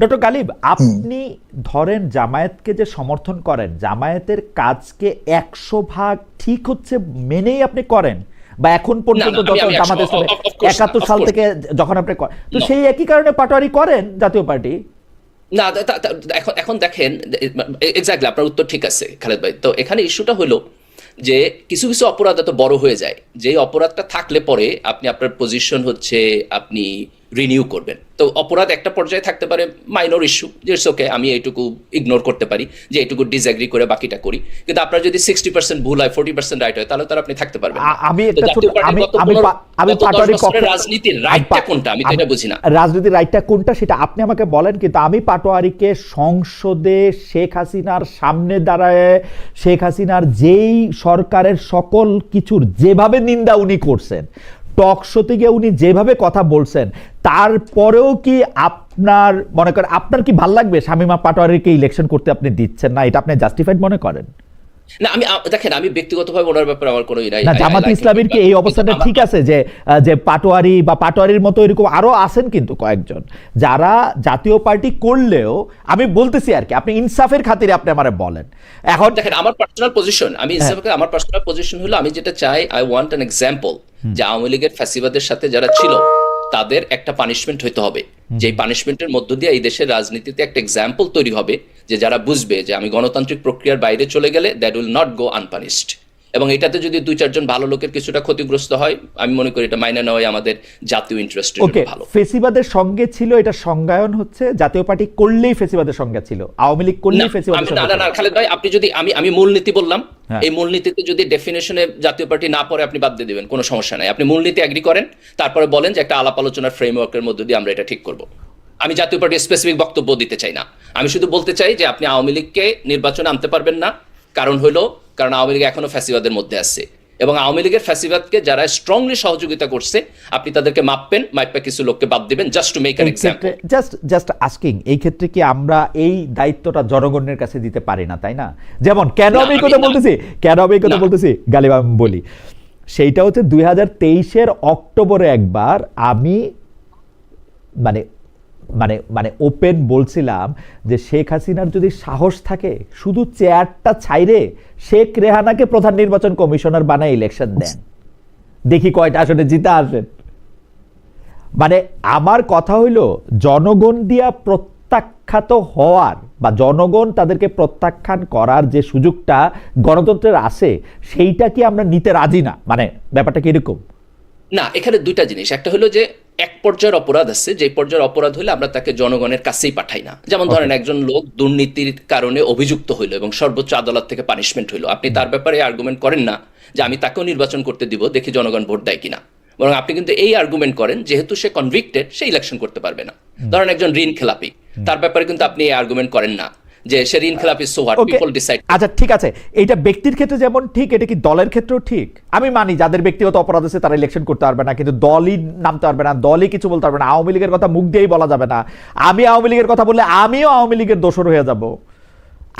Doctor Ghalib আপনি ধরেন জামায়াতকে যে সমর্থন করেন জামায়াতের কাজকে একশো ভাগ ঠিক হচ্ছে মেনেই আপনি করেন বা এখন পর্যন্ত যত জামাত ইসলামে একাত্তর সাল থেকে যখন আপনি করেন তো সেই একই কারণে পাটোয়ারি করেন জাতীয় পার্টি? না এখন এখন দেখেন এক্স্যাক্টলি আপনার উত্তর ঠিক আছে খালেদ ভাই। তো এখানে ইস্যুটা হলো যে কিছু কিছু অপরাধ এত বড় হয়ে যায় যে অপরাধটা থাকলে পরে আপনি আপনার পজিশন হচ্ছে আপনি রিনিউ করবেন। তো অপরাধ একটা পর্যায়ে থাকতে পারে মাইনর ইস্যু যে ওকে আমি এইটুকু ইগনোর করতে পারি যে এইটুকু ডিসএগ্রি করে বাকিটা করি। কিন্তু আপনার যদি সিক্সটি পার্সেন্ট ভুল হয় ফোর্টি পার্সেন্ট রাইট হয় তাহলে তার আপনি থাকতে পারবেন আমি একটা ছোট- আমি আমি রাজনীতির রাইটটা কোনটা আমি তো আমি- এটা বুঝি না। রাজনীতির রাইটটা কোনটা সেটা আপনি আমাকে বলেন কিন্তু আমি পাটোয়ারিকে সংসদে শেখ হাসিনার সামনে দাঁড়ায় শেখ হাসিনার যেই সরকারের সকল কিছুর যেভাবে নিন্দা উনি করছেন টক শোতে গিয়ে উনি যেভাবে কথা বলছেন, তারপরেও কি আপনার, মনে করেন, আপনার কি ভালো লাগবে? শামিমা পাটোয়ারিকে ইলেকশন করতে আপনি দিচ্ছেন না? এটা আপনি জাস্টিফাইড মনে করেন? না আমি দেখেন আমি ব্যক্তিগতভাবে ওনার ব্যাপারে আমার কোনো নাই। না জামাত ইসলামের কি এই অবস্থাটা ঠিক আছে যে যে পাটোয়ারি বা পাটোয়ারির মতো এরকম আরও আছেন কিন্তু কয়েকজন? যারা জাতীয় পার্টি করলেও আমি বলতেছি আর কি আপনি ইনসাফের খাতিরে আপনি আমারে বলেন। এখন দেখেন আমার পার্সোনাল পজিশন আমি হ্যাঁ। ইসলামকে আমার পার্সোনাল পজিশন হলো আমি যেটা চাই আই ওয়ান্ট অ্যান এক্সাম্পল যে আওয়ামী লীগের ফ্যাসিবাদের সাথে যারা ছিল তাদের একটা পানিশমেন্ট হইতে হবে। যে পানিশমেন্টের মধ্য দিয়ে এই দেশের রাজনীতিতে একটা এক্সাম্পল তৈরি হবে। যে যারা বুঝবে যে আমি গণতান্ত্রিক প্রক্রিয়ার বাইরে চলে গেলে that will not go unpunished এবং এটাতে যদি দুই চারজন ভালো লোকের কিছুটা ক্ষতিগ্রস্ত হয় আমি মনে করি এটা মাইনে নেওয়াই আমাদের জাতীয় ইন্টারেস্টের ওকে ভালো। ফেসিবাদের সঙ্গে ছিল এটা সংজ্ঞায়ন হচ্ছে জাতীয় পার্টি করলেই ফেসিবাদের সঙ্গে ছিল আওয়ামী লীগ করলেই ফেসিবাদের না না না খালেদ ভাই আপনি যদি আমি আমি মূলনীতি বললাম হ্যাঁ। এই মূলনীতিতে যদি ডেফিনেশনে জাতীয় পার্টি না পড়ে আপনি বাদ দিয়ে দিবেন কোনো সমস্যা নাই। আপনি মূলনীতি এগ্রি করেন তারপরে বলেন যে একটা আলাপ আলোচনার ফ্রেমওয়ার্কের মধ্য দিয়ে আমরা এটা ঠিক করব। আমি জাতীয় পার্টির স্পেসিফিক বক্তব্য দিতে চাই না। আমি শুধু বলতে চাই যে আপনি আওয়ামী লীগকে নির্বাচনে আনতে পারবেন না। কারণ হলো কারণ আওয়ামী লীগ এখনও ফ্যাসিবাদের মধ্যে আছে। এবং আওয়ামী লীগের ফ্যাসিবাদকে যারা স্ট্রংলি সহযোগিতা করছে আপনি তাদেরকে মাপবেন মাইপা কিছু লোককে বাদ দিবেন জাস্ট টু মেক অ্যান এই এক্সাম্পল জাস্ট জাস্ট আস্কিং এই ক্ষেত্রে কি আমরা এই দায়িত্বটা জনগণের কাছে দিতে পারি না তাই না? যেমন কেন আমি কথা বলতেছি? কেন আমি কথা বলতেছি? গালিব আমি বলি। সেইটা হচ্ছে দুই হাজার তেইশের অক্টোবরে একবার আমি মানে মানে মানে ওপেন বলছিলাম যে শেখ হাসিনার যদি সাহস থাকে, শুধু চেয়ারটা ছাইরে শেখ রেহানাকে প্রধান নির্বাচন কমিশনার বানায় ইলেকশন দেন। দেখি কয়টা আসলে জিতে আসেন। মানে আমার কথা হইল, জনগণ দিয়া প্রত্যাখ্যাত হওয়ার বা জনগণ তাদেরকে প্রত্যাখ্যান করার যে সুযোগটা গণতন্ত্রের আছে, সেইটা কি আমরা নিতে রাজি না? মানে ব্যাপারটা কি এরকম? না, এখানে দুইটা জিনিস। একটা হলো যে এক পর্যায়ের অপরাধ আছে যে পর্যায়ের অপরাধ হলে আমরা তাকে জনগণের কাছেই পাঠাই না। যেমন ধরেন একজন লোক দুর্নীতির কারণে অভিযুক্ত হইল এবং সর্বোচ্চ আদালত থেকে পানিশমেন্ট হইল। আপনি তার ব্যাপারে আর্গুমেন্ট করেন না যে আমি তাকেও নির্বাচন করতে দিব দেখি জনগণ ভোট দেয় কিনা। বরং আপনি কিন্তু এই আর্গুমেন্ট করেন যেহেতু সে কনভিক্টেড সে ইলেকশন করতে পারবে না। ধরেন একজন ঋণ খেলাপি তার ব্যাপারে কিন্তু আপনি এই আর্গুমেন্ট করেন না। যে সে ঋণ খেলাপি সো হোয়াট পিপল ডিসাইড আচ্ছা ঠিক আছে। এটা ব্যক্তির ক্ষেত্রে যেমন ঠিক এটা কি দলের ক্ষেত্রেও ঠিক? আমি মানি যাদের ব্যক্তিগত অপরাধ আছে তারা ইলেকশন করতে পারবে না কিন্তু দলই নামতে পারবে না দলই কিছু বলতে পারবে না। আওয়ামী লীগের কথা মুখ দিয়েই বলা যাবে না। আমি আওয়ামী লীগের কথা বললে আমিও আওয়ামী লীগের দোষর হয়ে যাব।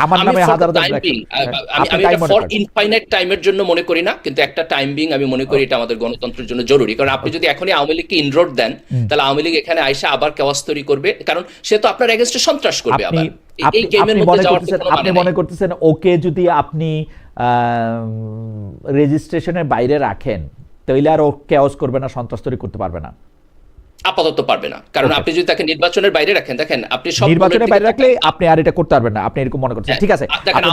আমার আমি নামে হাজার হ্যাঁ, আমি আমি এটা ফর ইনফাইনাইট টাইমের জন্য মনে করি না কিন্তু একটা টাইম বিং আমি মনে করি এটা আমাদের গণতন্ত্রের জন্য জরুরি। কারণ আপনি যদি এখনই আওয়ামী লীগকে ইনরোড দেন তাহলে আওয়ামী লীগ এখানে আইসা আবার কেওয়াস তৈরি করবে। কারণ সে তো আপনার এগেনস্টে সন্ত্রাস করবে আবার। আপনি মনে করতেছেন আপনি মানে মনে করতেছেন ওকে যদি আপনি রেজিস্ট্রেশনের বাইরে রাখেন তাইলে আর ও কেওস করবে না সন্ত্রাস তৈরি করতে পারবে না। আপাতত পারবে না। কারণ আপনি যদি তাকে নির্বাচনের বাইরে রাখেন দেখেন আপনি সব নির্বাচনের বাইরে রাখলে আপনি আর এটা করতে পারবেন না। আপনি এরকম মনে করছেন। ঠিক আছে হ্যাঁ, দেখেন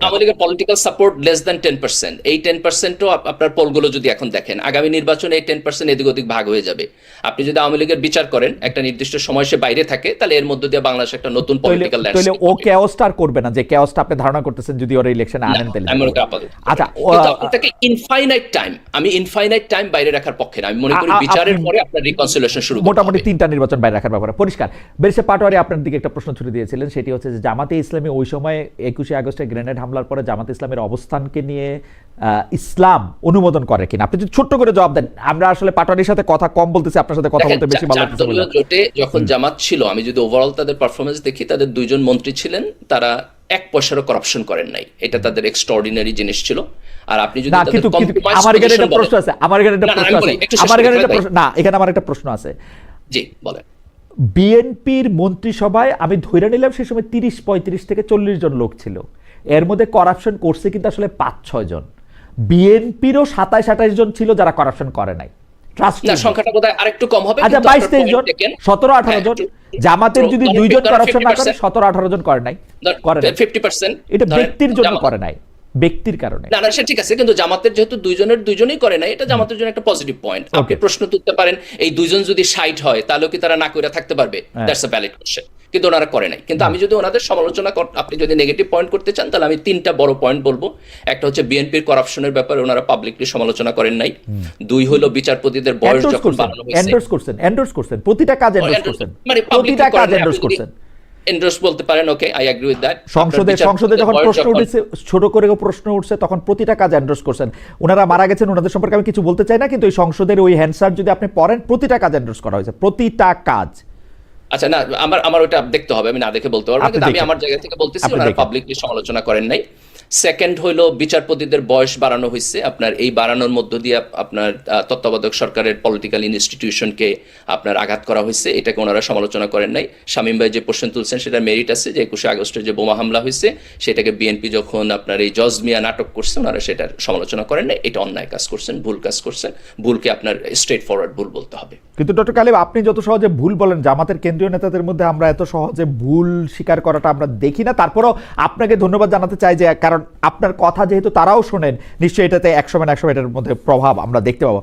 আওয়ামী লীগের political support less than ten percent এই টেন পার্সেন্টও আপনার পোলগুলো যদি এখন দেখেন আগামী নির্বাচনে এই টেন পার্সেন্ট এদিক ওদিক ভাগ হয়ে যাবে। আপনি যদি আওয়ামী লীগের বিচার করেন একটা নির্দিষ্ট সময় সে বাইরে থাকে তাহলে এর মধ্য দিয়ে বাংলাদেশ একটা নতুন পলিটিক্যাল তাইলে ও কেওসটা আর করবে না যে কেওসটা আপনি ধারণা করতেছেন যদি ওরা ইলেকশন আনেন তাহলে। আচ্ছা ও- তাকে ইনফাইনাইট টাইম আমি ইনফাইনাইট টাইম বাইরে রাখার পক্ষে না। আমি মনে করি বিচারের পরে আপনার রিকনসিলিয়েশন শুরু মোটামুটি তিনটা নির্বাচন বাইরে রাখার ব্যাপারে। পরিষ্কার। বেরিসে পাটোয়ারি আপনার দিকে একটা প্রশ্ন ছুড়ে দিয়েছিলেন সেটি হচ্ছে যে জামাতে ইসলামী ওই সময় একুশে আগস্টে গ্রেনেড হামলার পরে জামাতে ইসলামের অবস্থানকে নিয়ে আহ, ইসলাম অনুমোদন করে কিনা? আপনি যদি ছোট্ট করে জবাব দেন আমরা আসলে পাটোয়ারির সাথে কথা কম বলতেছি আপনার সাথে কথা বলতে বেশি ভালো জোটে যখন জামাত ছিল আমি যদি ওভারঅল তাদের পারফরমেন্স দেখি তাদের দুইজন মন্ত্রী ছিলেন তারা এক পয়সারও করাপশন করেন নাই। এটা তাদের এক্সট্রাঅর্ডিনারি জিনিস ছিল। আর আপনি যদি তাদের কিন্তু কিন্তু আমার এখানে একটা প্রশ্ন আছে আমার এখানে একটা প্রশ্ন আছে আমার এখানে একটা প্রশ্ন না এখানে আমার একটা প্রশ্ন আছে। জি বলেন। বিএনপির মন্ত্রিসভায় আমি ধরে নিলাম সেই সময় তিরিশ পঁয়ত্রিশ থেকে চল্লিশ জন লোক ছিল। এর মধ্যে করাপশন করছে কিন্তু আসলে পাঁচ ছয় জন। বিএনপিরও সাতাইশ আঠাইশ জন ছিল যারা করাপশন করে নাই। না সংখ্যাটা বোধহয় আরেকটু কম হবে আচ্ছা জন হ্যাঁ, জন জামাতের যদি দুইজন করাপশন না করে 50% সতেরো আঠারো জন করে নাই। করে এটা ব্যক্তির জন্য করে নাই ব্যক্তির কারণে। না না সে ঠিক আছে কিন্তু জামাতের যেহেতু দুইজনের দুইজনই করে নাই এটা জামাতের জন্য একটা পজিটিভ পয়েন্ট আপনি প্রশ্ন তুলতে পারেন এই দুইজন যদি সাইট হয় তাহলে কি তারা না করে থাকতে পারবে। দ্যাটস আ ভ্যালিড কোশ্চেন কিন্তু ওনারা করে নাই। কিন্তু আমি যদি ওনাদের সমালোচনা আপনি যদি নেগেটিভ পয়েন্ট করতে চান তাহলে আমি তিনটা বড় পয়েন্ট বলব। একটা হচ্ছে বিএনপির করাপশনের ব্যাপারে ওনারা পাবলিকলি সমালোচনা করেন নাই। দুই হলো বিচারপতিদের বয়স যখন বাড়ানো হয়েছে। এন্ডোর্স করছেন এন্ডোর্স করছেন প্রতিটা কাজ এন্ডোর্স করছেন মানে প্রতিটা কাজ এন্ডোর্স করছেন। এন্ডোর্স বলতে পারেন okay I agree with that সংসদে সংসদে যখন প্রশ্ন উঠেছে ছোট করে প্রশ্ন উঠছে তখন প্রতিটা কাজ এন্ডোর্স করছেন। ওনারা মারা গেছেন ওনাদের সম্পর্কে আমি কিছু বলতে চাই না কিন্তু ওই সংসদের ওই হ্যান্সার যদি আপনি পড়েন প্রতিটা কাজ এন্ডোর্স করা হয়েছে প্রতিটা কাজ। আচ্ছা না আমার আমার ওটা দেখতে হবে আমি না দেখে বলতে পারব না, কিন্তু আমি আমার জায়গা থেকে বলতেছি ওনারা পাবলিকলি সমালোচনা করেন নাই। সেকেন্ড হইল বিচারপতিদের বয়স বাড়ানো হয়েছে আপনার এই বাড়ানোর মধ্য দিয়ে আপনার তত্ত্বাবধায়ক সরকারের পলিটিক্যাল ইনস্টিটিউশনকে আপনার আঘাত করা হয়েছে এটাকে ওনারা সমালোচনা করেন নাই। শামীম ভাই যে প্রশ্ন তুলছেন সেটা মেরিট আছে যে একুশে আগস্টে যে বোমা হামলা হয়েছে সেটাকে বিএনপি যখন আপনার এই জজ মিয়া নাটক করছে, ওনারা সেটার সমালোচনা করেন নাই। এটা অন্যায় কাজ করছেন, ভুল কাজ করছেন। ভুলকে আপনার স্ট্রেট ফরওয়ার্ড ভুল বলতে হবে। কিন্তু ডক্টর কালিব, আপনি যত সহজে ভুল বলেন, জামাতের কেন্দ্রীয় নেতাদের মধ্যে আমরা এত সহজে ভুল স্বীকার করাটা আমরা দেখি না। তারপরেও আপনাকে ধন্যবাদ জানাতে চাই যে, কারণ আপনার কথা যেহেতু তারাও শোনেন, নিশ্চয়ই এটাতে একশো ম্যান একশো এটার মধ্যে প্রভাব আমরা দেখতে পাবো।